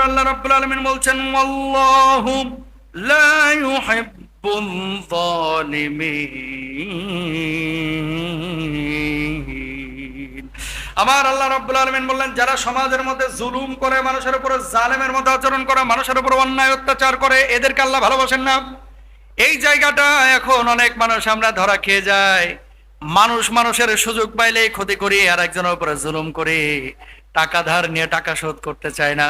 আল্লাহ রাব্বুল আলামিন বলছেন আল্লাহু লা ইউহিব্বুল যালিমিন। আল্লাহ রাব্বুল আলামিন বললেন, যারা সমাজের মধ্যে জুলুম করে, মানুষের উপরে জালেমের মতো আচরণ করে, মানুষের উপর অন্যায় অত্যাচার করে, এদেরকে আল্লাহ ভালোবাসেন না? এই জায়গাটা এখন অনেক মানুষ আমরা ধরা খেয়ে যায় মানুষ মানুষের সুযোগ পাইলে ক্ষতি করি আর একজনের উপরে জুলুম করি। টাকা ধার নিয়ে টাকা শোধ করতে চায় না।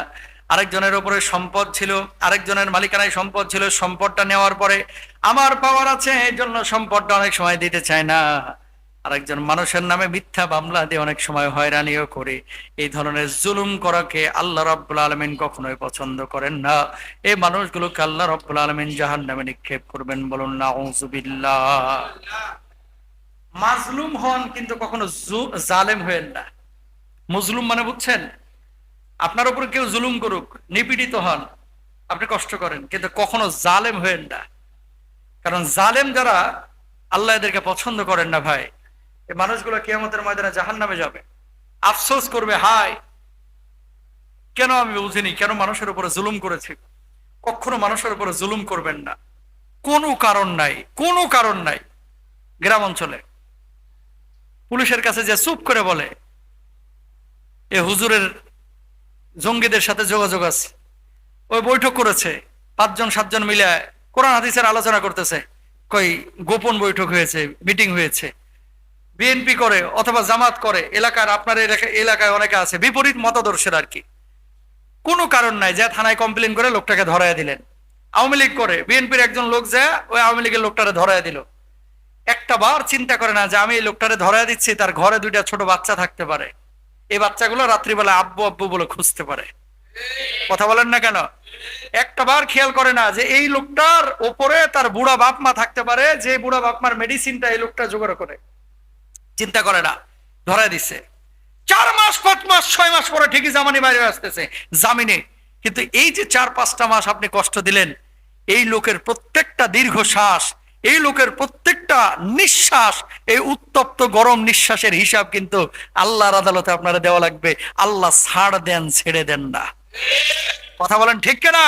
আরেকজনের উপরে সম্পদ ছিল, আরেকজনের মালিকানায় সম্পদ ছিল, সম্পদটা নেওয়ার পরে আমার পাওয়ার আছে, এই জন্য সম্পদটা অনেক সময় দিতে চায় না। আরেকজন মানুষের নামে মিথ্যা মামলা দিয়ে অনেক সময় হয়রানিও করে। এই ধরনের জুলুম করাকে আল্লাহ রব্বুল আলমিন কখনোই পছন্দ করেন না। এই মানুষগুলোকে আল্লাহ রব্বুল আলমিন জাহান নামে নিক্ষেপ করবেন বলুন না মাজলুম হন, কিন্তু কখনো জালেম হয়েন না। মজলুম মানে বুঝছেন? আপনার উপর কেউ জুলুম করুক, নিপীড়িত হন, আপনি কষ্ট করেন, কিন্তু কখনো জালেম হয়েন না। কারণ জালেম যারা, আল্লাহ এদেরকে পছন্দ করেন না ভাই। এই মানুষগুলো কিয়ামতের ময়দানে জাহান নামে যাবে। আফসোস করবে, হাই! কেন আমি বুঝিনি? কেন মানুষের উপরে জুলুম করেছি? কখনো মানুষের উপরে জুলুম করবেন না। কোনো কারণ নাই, কোনো কারণ নাই। গ্রাম অঞ্চলে। পুলিশের কাছে যে চুপ করে বলে, এ হুজুরের জঙ্গিদের সাথে যোগাযোগ আছে। ওই বৈঠক করেছে। পাঁচজন, সাতজন মিলে কোরআন, হাদিসের আলোচনা করতেছে। কই, গোপন বৈঠক হয়েছে, মিটিং হয়েছে। বিএনপি করে অথবা জামাত করে, এলাকার আপনার এলাকা- এলাকায় অনেকে আছে, বিপরীত মতাদর্শের আর কি। কোনো কারণ নাই, যে থানায় কমপ্লেন করে লোকটাকে ধরায় দিলেন। আওয়ামী লীগ করে, বিএনপির একজন লোক যায় ওই আওয়ামী লীগের লোকটারে ধরায় দিল। একটা বার চিন্তা করে না যে আমি এই লোকটারে ধরায় দিচ্ছি, তার ঘরে দুইটা ছোট বাচ্চা থাকতে পারে। এই বাচ্চাগুলো রাত্রিবেলা আব্বু আব্বু বলে খুঁজতে পারে। কথা বলেন না কেন? একটা বার খেয়াল করে না যে এই লোকটার ওপরে তার বুড়া বাপ মা থাকতে পারে, যে বুড়া বাপ মার মেডিসিনটা এই লোকটা জোগাড় করে। চিন্তা করে না, ধরায় দিচ্ছে চার মাস পাঁচ মাস, ছয় মাস পরে ঠিকই জামানি বাইরে আসতেছে, জামিনে। কিন্তু এই যে চার পাঁচটা মাস আপনি কষ্ট দিলেন, এই লোকের প্রত্যেকটা দীর্ঘ শ্বাস এই লোকের প্রত্যেকটা নিঃশ্বাস, এই উত্তপ্ত গরম নিঃশ্বাসের হিসাব কিন্তু আল্লাহর আদালতে আপনারা দেওয়া লাগবে। আল্লাহ ছাড় দেন, ছেড়ে দেন না। কথা বলেন ঠিক কিনা?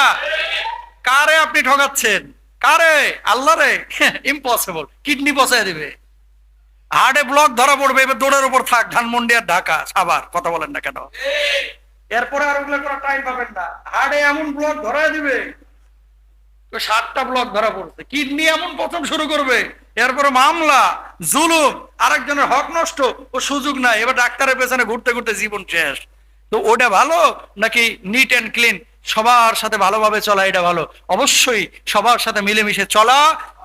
কারে আপনি ঠকাচ্ছেন? কারে? আল্লাহ রে ইম্পসিবল কিডনি বসায় দিবে হার্টে ব্লক ধরা পড়বে, এবার দৌড়ের উপর থাক। ধানমন্ডি আর ঢাকা সাবার কথা বলেন না কেন? এরপরে আর ওগুলো কোনো টাইম পাবেন না। হার্টে এমন ব্লক ধরায় দিবে সাতটা ব্লক ধরা পড়ছে। কিডনি এমন প্রথম শুরু করবে, এরপরে মামলা, জুলুম, আরেকজনের হক নষ্ট ও সুযোগ নাই। এবার ডাক্তারের পেছনে ঘুরতে ঘুরতে জীবন শেষ। তো ওটা ভালো নাকি নিট অ্যান্ড ক্লিন সবার সাথে ভালোভাবে চলা এটা ভালো। অবশ্যই সবার সাথে মিলেমিশে চলা,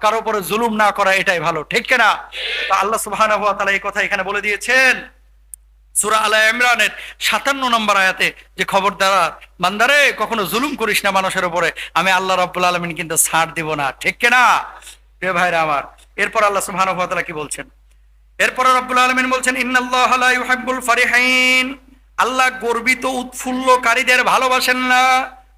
কারও উপরে জুলুম না করা এটাই ভালো। ঠিক কিনা? আল্লাহ ওয়া এই কথা এখানে বলে দিয়েছেন। সুরা আলা ইমরানের সাতান্ন নম্বর আয়াতে যে খবর দ্বারা মান্দারে কখনো জুলুম করিস না মানুষের উপরে, আমি আল্লাহ রাব্বুল আলমিন কিন্তু ছাড় দিব না, ঠিক কেনা প্রিয় ভাইরা আমার, এরপর আল্লাহ সুবহানাহু কি বলছেন? এরপর রব্বুল আলমিন বলছেন, ইন্নাল্লাহ লা আল্লাহ গর্বিত উৎফুল্লকারীদের ভালোবাসেন না।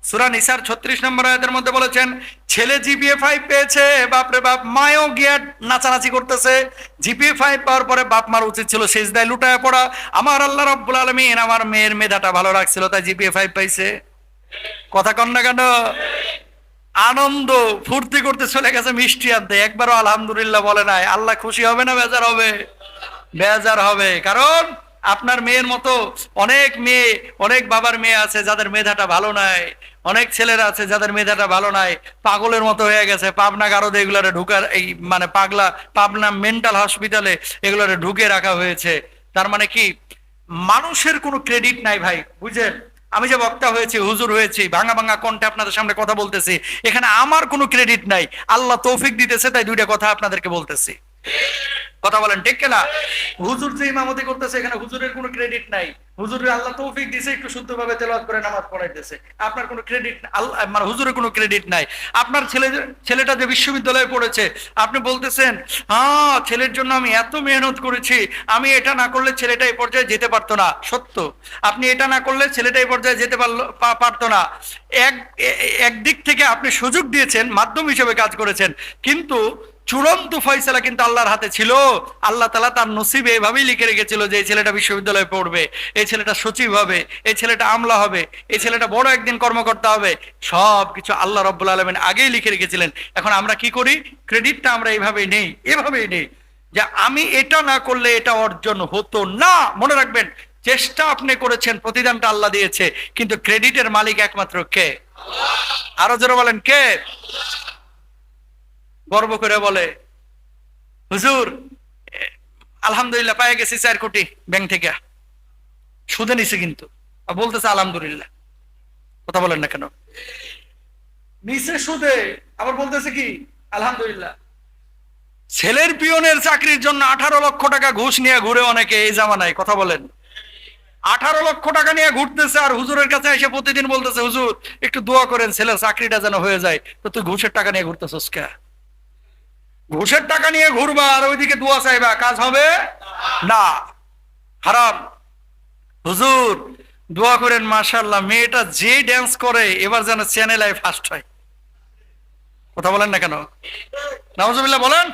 সূরা নিসার 36 নম্বর আয়াতের মধ্যে বলেছেন, ছেলে জিপিএ 5 পেয়েছে বাপ রে বাপ, মায়ও গিয়ে নাচানাচি করতেছে। জিপিএ 5 পাওয়ার পরে বাপ মার উচিত ছিল সেজদায় লুটায় পড়া। আমার আল্লাহ রাব্বুল আলামিন আমার মেয়ের মেধাটা ভালো রাখছিল, তাই জিপিএ 5 পাইছে। কথা কন না কেন? আনন্দ, ফুর্তি করতে চলে গেছে মিষ্টি আনতে। একবারও আলহামদুলিল্লাহ বলে নাই, আল্লাহ খুশি হবে না, বেজার হবে? বেজার হবে, কারণ আপনার মেয়ের মতো অনেক মেয়ে, অনেক বাবার মেয়ে আছে যাদের মেধাটা ভালো নাই। অনেক ছেলেরা আছে যাদের মেধাটা ভালো নাই, পাগলের মতো হয়ে গেছে। পাবনা গারদে এগুলারে ঢুকার এই মানে পাগলা, পাবনা মেন্টাল হসপিটালে এগুলারে ঢুকে রাখা হয়েছে। তার মানে কি, মানুষের কোনো ক্রেডিট নাই ভাই বুঝেন আমি যে বক্তা হয়েছি, হুজুর হয়েছি, ভাঙা ভাঙা কণ্ঠে আপনাদের সামনে কথা বলতেছি, এখানে আমার কোনো ক্রেডিট নাই। আল্লাহ তৌফিক দিতেছে, তাই দুইটা কথা আপনাদেরকে বলতেছি। কথা বলেন, ঠিক না হুজুর যে ইমামতি করতেছে, এখানে হুজুরের কোনো ক্রেডিট নাই। হুজুরের আল্লাহ তৌফিক দিছে, একটু শুদ্ধভাবে তেলাওয়াত করে নামাজ পড়াইতেছে। আপনার কোনো ক্রেডিট আল্লাহ মানে হুজুরের কোনো ক্রেডিট নাই। আপনার ছেলে ছেলেটা যে বিশ্ববিদ্যালয়ে পড়েছে, আপনি বলতেছেন হ্যাঁ ছেলের জন্য আমি এত মেহনত করেছি, আমি এটা না করলে ছেলেটা এই পর্যায়ে যেতে পারতো না। সত্য। আপনি এটা না করলে ছেলেটা এই পর্যায়ে যেতে পারল পারতো না। এক একদিক থেকে আপনি সুযোগ দিয়েছেন, মাধ্যম হিসেবে কাজ করেছেন। কিন্তু চূড়ান্ত ফয়সালা কিন্তু আল্লাহর হাতে ছিল। আল্লাহ তালা তার নসিবে এভাবেই লিখে রেখেছিল যে, এই ছেলেটা বিশ্ববিদ্যালয়ে পড়বে, এই ছেলেটা সচিব হবে, এই ছেলেটা আমলা হবে, এই ছেলেটা বড় একদিন কর্মকর্তা হবে। সব কিছু আল্লাহ রব্বুল আলমিন আগেই লিখে রেখেছিলেন। এখন আমরা কি করি? ক্রেডিটটা আমরা এইভাবেই নেই, এভাবেই নেই যে, আমি এটা না করলে এটা অর্জন হতো না। মনে রাখবেন, চেষ্টা আপনি করেছেন, প্রতিদানটা আল্লাহ দিয়েছে, কিন্তু ক্রেডিটের মালিক একমাত্র কে? আরও জোরে বলেন, কে? গর্ব করে বলে, হুজুর আলহামদুলিল্লাহ পায়ে গেছি চার কোটি ব্যাংক থেকে। সুদে নিছে কিন্তু। বলতেছে, আলহামদুলিল্লাহ। কথা বলেন না কেন? নিচে সুদে, আবার বলতেছে কি? আলহামদুলিল্লাহ। ছেলের পিয়নের চাকরির জন্য আঠারো লক্ষ টাকা ঘুষ নিয়ে ঘুরে অনেকে এই জামানায়, কথা বলেন। আঠারো লক্ষ টাকা নিয়ে ঘুরতেছে আর হুজুরের কাছে এসে প্রতিদিন বলতেছে, হুজুর, একটু দোয়া করেন, ছেলের চাকরিটা যেন হয়ে যায়, তো তুই ঘুষের টাকা নিয়ে ঘুরতেছিস কে? ঘুষের টাকা নিয়ে ঘুরবা আর ওইদিকে দোয়া চাইবা। কাজ হবে? না। হারাম। হুজুর, দোয়া করেন মাশাল্লাহ মেয়েটা যে ড্যান্স করে, এবার যেন চ্যানেল আই ফার্স্ট হয়। কথা বলেন না কেন? নওয়াজুবিল্লাহ বলেন।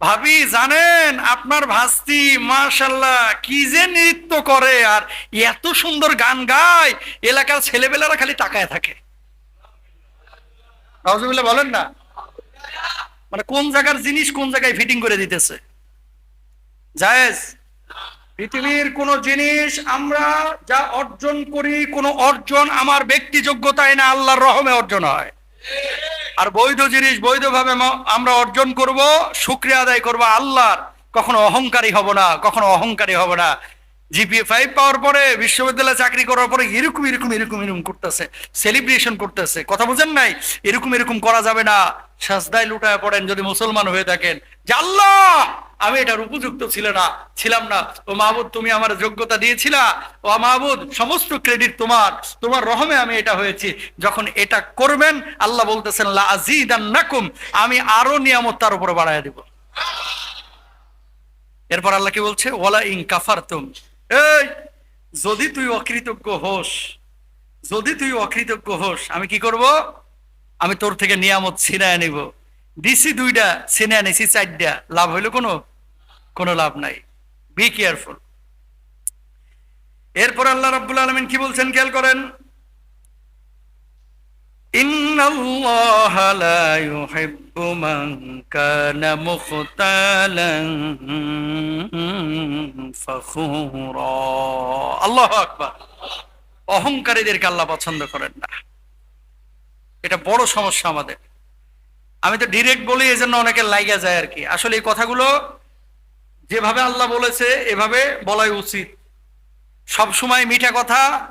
ভাবি, জানেন, আপনার ভাস্তি মাশাল্লাহ কি যে নৃত্য করে আর এত সুন্দর গান গায়, এলাকার ছেলেবেলারা খালি তাকায় থাকে। নওয়াজুবিল্লাহ বলেন না। মানে কোন জায়গার জিনিস কোন জায়গায় ফিটিং করে দিতেছে? জায়েজ? পৃথিবীর কোন জিনিস আমরা যা অর্জন করি, কোন অর্জন আমার ব্যক্তি যোগ্যতায় না, আল্লাহর রহমে অর্জন হয়। আর বৈধ জিনিস বৈধভাবে আমরা অর্জন করব, শুক্রিয়া আদায় করব আল্লাহর। কখনো অহংকারী হব না, কখনো অহংকারী হব না। জিপিএ ফাইভ পাওয়ার পরে, বিশ্ববিদ্যালয়ে চাকরি করার পরে এরকম এরকম এরকম এরকম করতেছে সেলিব্রেশন করতেছে। কথা বুঝেন নাই? এরকম এরকম করা যাবে না। সাজদায় লুটায় পড়েন যদি মুসলমান হয়ে থাকেন। যে আল্লাহ, আমি এটার উপযুক্ত ছিল না, ছিলাম না। ও মাহবুদ, তুমি আমার যোগ্যতা দিয়েছিলা। ও মাহবুদ, সমস্ত ক্রেডিট তোমার। তোমার রহমে আমি এটা হয়েছি। যখন এটা করবেন, আল্লাহ বলতেছেন নাকুম আমি আরও নিয়ামত তার উপরে বাড়ায় দেব। এরপর আল্লাহ কি বলছে? ওয়ালা ইন কাফার তুম এই, যদি তুই অকৃতজ্ঞ হোস, যদি তুই অকৃতজ্ঞ হোস আমি কি করব? আমি তোর থেকে নিয়ামত ছিনায় নিব। দিছি দুইটা ছিনে আনিছি চারটা। লাভ হইল কোনো? কোনো লাভ নাই। বি কেয়ারফুল এরপর আল্লাহ রব্বুল আলমিন কি বলছেন খেয়াল করেন? আল্লাহ অহংকারীদেরকে আল্লাহ পছন্দ করেন না। এটা বড় সমস্যা আমাদের। আমি তো ডিরেক্ট বলি এই জন্য অনেকে লাইগা যায় আর কি। আসলে এই কথাগুলো যেভাবে আল্লাহ বলেছে, এভাবে বলাই উচিত। সব সময় মিঠা কথা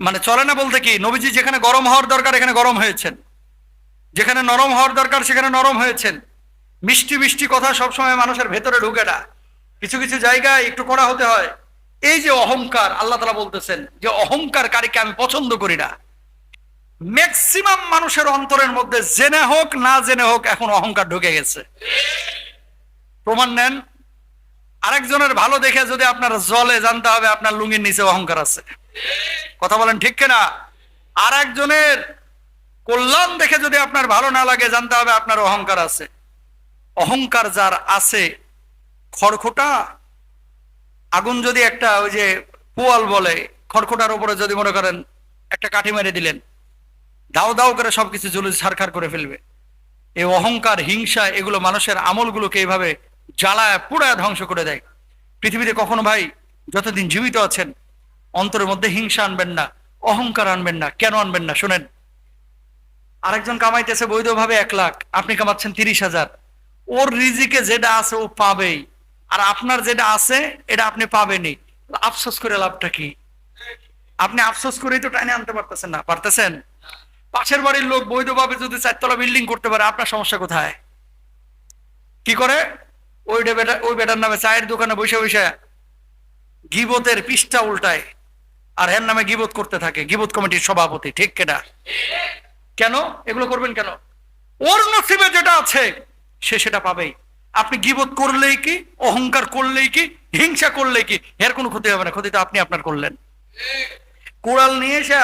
মানে চলে না বলতে কি, নবীজি যেখানে গরম হওয়ার দরকার, এখানে গরম হয়েছেন। যেখানে নরম হওয়ার দরকার, সেখানে নরম হয়েছেন। মিষ্টি মিষ্টি কথা সবসময় মানুষের ভেতরে ঢুকে না। কিছু কিছু জায়গায় একটু করা হতে হয়। এই যে অহংকার, আল্লাহ তালা বলতেছেন যে অহংকার অহংকারকারীকে আমি পছন্দ করি না। ম্যাক্সিমাম মানুষের অন্তরের মধ্যে জেনে হোক, না জেনে হোক, এখন অহংকার ঢুকে গেছে। প্রমাণ নেন। আরেকজনের ভালো দেখে যদি আপনার জলে জানতে হবে, আপনার লুঙ্গির নিচে অহংকার আছে। কথা বলেন ঠিক কিনা? আর একজনের কল্যাণ দেখে যদি আপনার ভালো না লাগে, জানতে হবে আপনার অহংকার আছে। অহংকার যার আছে, খড়খোটা, আগুন যদি একটা ওই যে পোয়াল বলে, খড়খোটার উপরে যদি মনে করেন, একটা কাঠি মেরে দিলেন দাও দাও করে সবকিছু জুলুস ছারখার করে ফেলবে। এই অহংকার, হিংসা এগুলো মানুষের আমলগুলোকে এইভাবে জ্বালায়, পুড়ায় ধ্বংস করে দেয়। পৃথিবীতে কখনো ভাই যতদিন জীবিত আছেন, অন্তরের মধ্যে হিংসা আনবেন না, অহংকার আনবেন না, কেন আনবেন না? শোনেন, আরেকজন কামাইতেছে বৈধভাবে এক লাখ, আপনি কামাচ্ছেন তিরিশ হাজার। ওর রিজিকে যেটা আছে ও পাবেই, আর আপনার যেটা আছে, এটা আপনি পাবেনই। আফসোস করে লাভটা কি? আপনি আফসোস করেই তো টাইনে আনতে পারতেছেন না, পারতেছেন? পাশের বাড়ির লোক বৈধভাবে যদি চারতলা বিল্ডিং করতে পারে, আপনার সমস্যা কোথায়? কি করে? ওই বেটা ওই বেটার নামে চায়ের দোকানে বসে বসে গিবতের পৃষ্ঠা উল্টায় আর এর নামে গিবত করতে থাকে, গিবত কমিটির সভাপতি, ঠিক কেনা? কেন? এগুলো করবেন কেন? ওর নসিবে যেটা আছে, সে সেটা পাবেই। আপনি গিবত করলেই কি, অহংকার করলেই কি, হিংসা করলেই কি এর কোনো ক্ষতি হবে না, ক্ষতি তো আপনি আপনার করলেন। কোড়াল নিয়ে এসে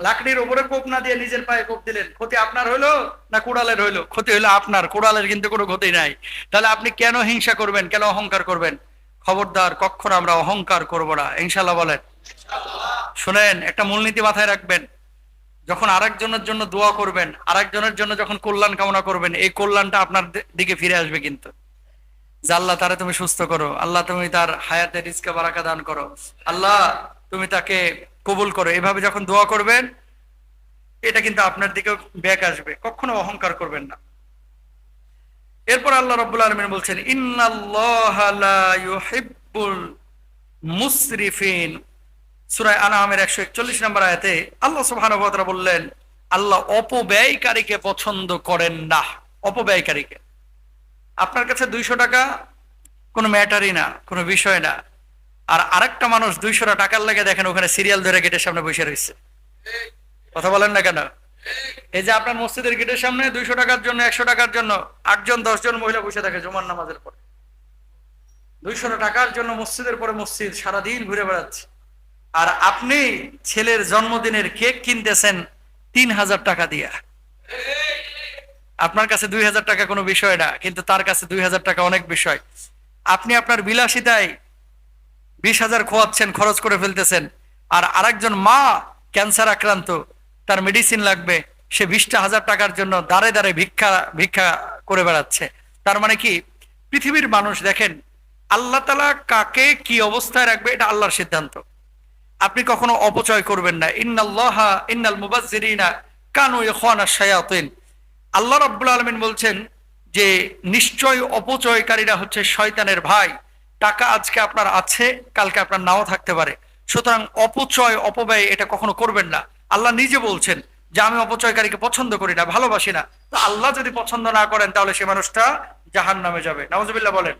লাকড়ির উপরে কোপ না দিয়ে নিজের পায়ে কোপ দিলেন। ক্ষতি আপনার হইল না কুড়ালের হইল? ক্ষতি হইল আপনার। কুড়ালের কিন্তু কোনো ক্ষতি নাই। তাহলে আপনি কেন হিংসা করবেন? কেন অহংকার করবেন? খবরদার কখনো আমরা অহংকার করব না। ইনশাল্লাহ বলেন। শুনেন, একটা মূলনীতি মাথায় রাখবেন। যখন আরেকজনের জন্য দোয়া করবেন, আরেকজনের জন্য যখন কল্যাণ কামনা করবেন, এই কল্যাণটা আপনার দিকে ফিরে আসবে কিন্তু। যে আল্লাহ তারে তুমি সুস্থ করো, আল্লাহ তুমি তার হায়াতে রিস্কে বারাকা দান করো। আল্লাহ তুমি তাকে কবুল করো। এভাবে যখন দোয়া করবেন, এটা কিন্তু আপনার দিকে ব্যাক আসবে। কখনো অহংকার করবেন না। এরপর আল্লাহ রব্বুল আলমিন বলছেন, ইন্নাল্লাহা লা ইউহিব্বুল মুসরিফিন। সুরায় আনামের একশো একচল্লিশ নম্বর আয়াতে আল্লাহ তাআলা বললেন, আল্লাহ অপব্যয়কারীকে পছন্দ করেন না। অপব্যয়কারীকে। আপনার কাছে দুইশো টাকা কোনো ম্যাটারই না, কোনো বিষয় না। আর আরেকটা মানুষ দুইশোটা টাকার লেগে দেখেন ওখানে সিরিয়াল ধরে গেটের সামনে বসে রয়েছে। কথা বলেন না কেন? এই যে আপনার মসজিদের গেটের সামনে দুইশো টাকার জন্য, একশো টাকার জন্য আটজন, দশজন মহিলা বসে থাকে জুমার নামাজের পর। দুইশো টাকার জন্য মসজিদের পরে মসজিদ সারাদিন ঘুরে বেড়াচ্ছে। আর আপনি ছেলের জন্মদিনের কেক কিনতেছেন তিন হাজার টাকা দিয়া। আপনার কাছে দুই হাজার টাকা কোনো বিষয় না, কিন্তু তার কাছে দুই হাজার টাকা অনেক বিষয়। আপনি আপনার বিলাসিতায় বিশ হাজার খোয়াচ্ছেন, খরচ করে ফেলতেছেন। আর আরেকজন মা ক্যান্সার আক্রান্ত, তার মেডিসিন লাগবে, সে বিশটা হাজার টাকার জন্য দাঁড়ে দাঁড়ে ভিক্ষা ভিক্ষা করে বেড়াচ্ছে। তার মানে কি? পৃথিবীর মানুষ, দেখেন, আল্লাহ তালা কাকে কি অবস্থায় রাখবে, এটা আল্লাহর সিদ্ধান্ত। আপনি কখনো অপচয় করবেন না। ইন্নাল্লাহা, ইন্নাল মুবাজ্জিরিনা কানু ইখওয়ানা শায়াতিন। আল্লাহ রাব্বুল আলামিন বলছেন যে, নিশ্চয় অপচয়কারীরা হচ্ছে শয়তানের ভাই। টাকা আজকে আপনার আছে, কালকে আপনার নাও থাকতে পারে। সুতরাং অপচয়, অপব্যয় এটা কখনো করবেন না। আল্লাহ নিজে বলছেন যে, আমি অপচয়কারীকে পছন্দ করি না, ভালোবাসি না। তো আল্লাহ যদি পছন্দ না করেন, তাহলে সে মানুষটা জাহান নামে যাবে। নওয়াজবিল্লাহ বলেন।